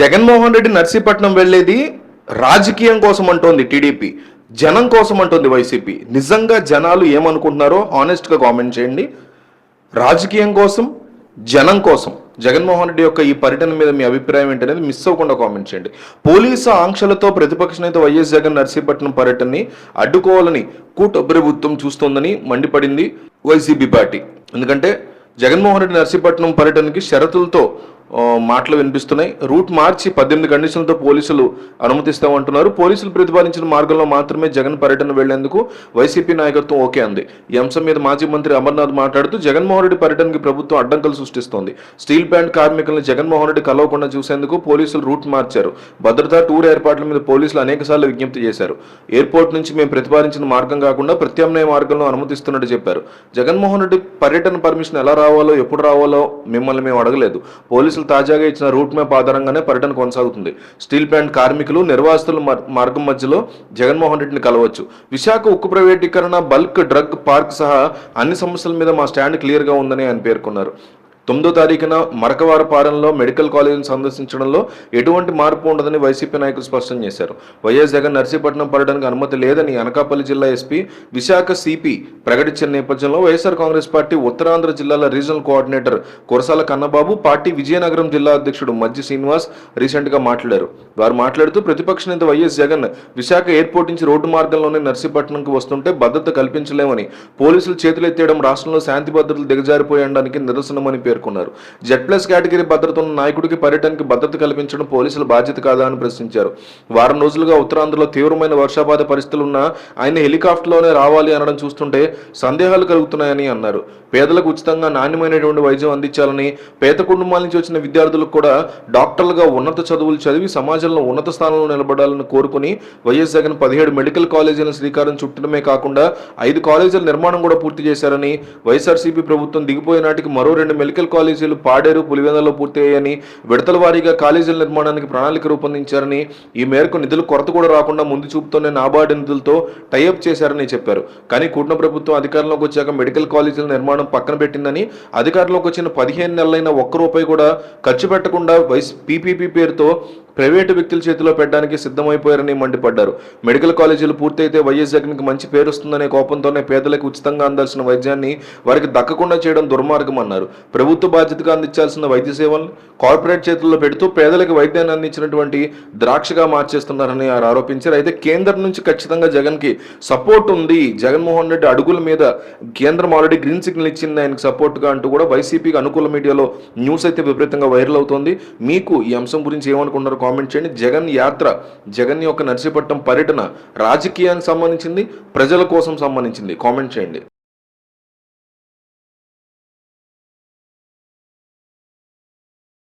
జగన్మోహన్ రెడ్డి నర్సీపట్నం వెళ్ళేది రాజకీయం కోసం అంటోంది టీడీపీ. జనం కోసం అంటుంది వైసీపీ. నిజంగా జనాలు ఏమనుకుంటున్నారో హానెస్ట్గా కామెంట్ చేయండి. రాజకీయం కోసం జనం కోసం. జగన్మోహన్ రెడ్డి యొక్క ఈ పర్యటన మీద మీ అభిప్రాయం ఏంటనేది మిస్ అవ్వకుండా కామెంట్ చేయండి. పోలీసు ఆంక్షలతో ప్రతిపక్ష నేత వైఎస్ జగన్ నర్సీపట్నం పర్యటనని అడ్డుకోవాలని కూట ప్రభుత్వం చూస్తోందని మండిపడింది వైసీపీ పార్టీ. ఎందుకంటే జగన్మోహన్ రెడ్డి నర్సీపట్నం పర్యటనకి షరతులతో మాటలు వినిపిస్తున్నాయి. రూట్ మార్చి పద్దెనిమిది కండిషన్లతో పోలీసులు అనుమతిస్తామంటున్నారు. పోలీసులు ప్రతిపాదించిన మార్గంలో మాత్రమే జగన్ పర్యటన వెళ్ళేందుకు వైసీపీ నాయకత్వం ఓకే అంది. ఈ అంశం మీద మాజీ మంత్రి అమర్నాథ్ మాట్లాడుతూ జగన్మోహన్ రెడ్డి పర్యటనకి ప్రభుత్వం అడ్డంకులు సృష్టిస్తోంది. స్టీల్ ప్లాంట్ కార్మికులను జగన్మోహన్ రెడ్డి కలవకుండా చూసేందుకు పోలీసులు రూట్ మార్చారు. భద్రతా టూర్ ఏర్పాట్ల మీద పోలీసులు అనేకసార్లు విజ్ఞప్తి చేశారు. ఎయిర్పోర్ట్ నుంచి మేము ప్రతిపాదించిన మార్గం కాకుండా ప్రత్యామ్నాయ మార్గంలో అనుమతిస్తున్నట్టు చెప్పారు. జగన్మోహన్ రెడ్డి పర్యటన పర్మిషన్ ఎలా రావాలో ఎప్పుడు రావాలో మిమ్మల్ని మేము అడగలేదు. పోలీసులు తాజాగా ఇచ్చిన రూట్ మ్యాప్ ఆధారంగానే పర్యటన కొనసాగుతుంది. స్టీల్ ప్లాంట్ కార్మికులు నిర్వాసితుల మార్గం మధ్యలో జగన్మోహన్ రెడ్డిని కలవచ్చు. విశాఖ ఉక్కు ప్రైవేటీకరణ బల్క్ డ్రగ్ పార్క్ సహా అన్ని సమస్యల మీద మా స్టాండ్ క్లియర్గా ఉందని ఆయన పేర్కొన్నారు. తొమ్మిదో తారీఖున మరకవారపాలెంలో మెడికల్ కాలేజీని సందర్శించడంలో ఎటువంటి మార్పు ఉండదని వైసీపీ నాయకులు స్పష్టం చేశారు. వైఎస్ జగన్ నర్సీపట్నం పడడానికి అనుమతి లేదని అనకాపల్లి జిల్లా ఎస్పీ విశాఖ సిపి ప్రకటించిన నేపథ్యంలో వైఎస్ఆర్ కాంగ్రెస్ పార్టీ ఉత్తరాంధ్ర జిల్లాల regional coordinator Kurasala Kannababu party Vizianagaram జిల్లా అధ్యక్షుడు మజ్జి శ్రీనివాస్ రీసెంట్గా మాట్లాడారు. వారు మాట్లాడుతూ ప్రతిపక్ష నేత Y S Jagan Visakha airport నుంచి రోడ్డు మార్గంలోనే నర్సీపట్నంకు వస్తుంటే భద్రత కల్పించలేమని పోలీసులు చేతులెత్తేయడం రాష్ట్రంలో శాంతి భద్రతలు దిగజారిపోయడానికి నిరసనమని పేర్కొన్నారు. జెడ్ ప్లస్ కేటగిరీ భద్రత ఉన్న నాయకుడికి పర్యటనకి భద్రత కల్పించడం పోలీసుల బాధ్యత కాదా అని ప్రశ్నించారు. వారం రోజులుగా ఉత్తరాంధ్రలో తీవ్రమైన వర్షపాత పరిస్థితులు ఉన్నా ఆయన హెలికాప్టర్లోనే రావాలి అనడం చూస్తుంటే సందేహాలు కలుగుతున్నాయని అన్నారు. పేదలకు ఉచితంగా నాణ్యమైనటువంటి వైద్యం అందించాలని పేద కుటుంబాల నుంచి వచ్చిన విద్యార్థులకు కూడా డాక్టర్లుగా ఉన్నత చదువులు చదివి సమాజంలో ఉన్నత స్థానంలో నిలబడాలని కోరుకుని వైఎస్ జగన్ పదిహేడు మెడికల్ కాలేజీలను శ్రీకారం చుట్టడమే కాకుండా ఐదు కాలేజీల నిర్మాణం కూడా పూర్తి చేశారని వైఎస్ఆర్సీపీ ప్రభుత్వం దిగిపోయే నాటికి మరో రెండు మెడికల్ కాలేజీలు పాడేరు పులివెందులలో పూర్తయ్యాయని విడతల వారీగా కాలేజీల నిర్మాణానికి ప్రణాళిక రూపొందించారని ఈ మేరకు నిధులు కొరత కూడా రాకుండా ముందు చూపుతోనే నాబార్డు నిధులతో టైఅప్ చేశారని చెప్పారు. కానీ కూటమి ప్రభుత్వం అధికారంలోకి వచ్చాక మెడికల్ కాలేజీల నిర్మాణం పక్కన పెట్టిందని అధికారంలోకి వచ్చిన పదిహేను నెలలైన ఒక్క రూపాయి కూడా ఖర్చు పెట్టకుండా వైస్ పీపీపీ పేరుతో ప్రైవేటు వ్యక్తుల చేతిలో పెట్టడానికి సిద్ధమైపోయారని మండిపడ్డారు. మెడికల్ కాలేజీలు పూర్తయితే వైఎస్ జగన్కి మంచి పేరు వస్తుందనే కోపంతోనే పేదలకు ఉచితంగా అందాల్సిన వైద్యాన్ని వారికి దక్కకుండా చేయడం దుర్మార్గం అన్నారు ప్రభుత్వ బాధ్యతగా అందించాల్సిన వైద్య సేవలను కార్పొరేట్ చేతుల్లో పెడుతూ పేదలకు వైద్యాన్ని అందించినటువంటి ద్రాక్షగా మార్చేస్తున్నారని వారు ఆరోపించారు. అయితే కేంద్రం నుంచి ఖచ్చితంగా జగన్కి సపోర్ట్ ఉంది. జగన్మోహన్ రెడ్డి అడుగుల మీద కేంద్రం ఆల్రెడీ గ్రీన్ సిగ్నల్ ఇచ్చింది. ఆయనకు సపోర్ట్గా అంటూ కూడా వైసీపీకి అనుకూల మీడియాలో న్యూస్ అయితే విపరీతంగా వైరల్ అవుతోంది. మీకు ఈ అంశం గురించి ఏమనుకున్నారో కామెంట్ చేయండి. జగన్ యాత్ర జగన్ యొక్క నర్సీపట్నం పర్యటన రాజకీయానికి సంబంధించింది ప్రజల కోసం సంబంధించింది. కామెంట్ చేయండి.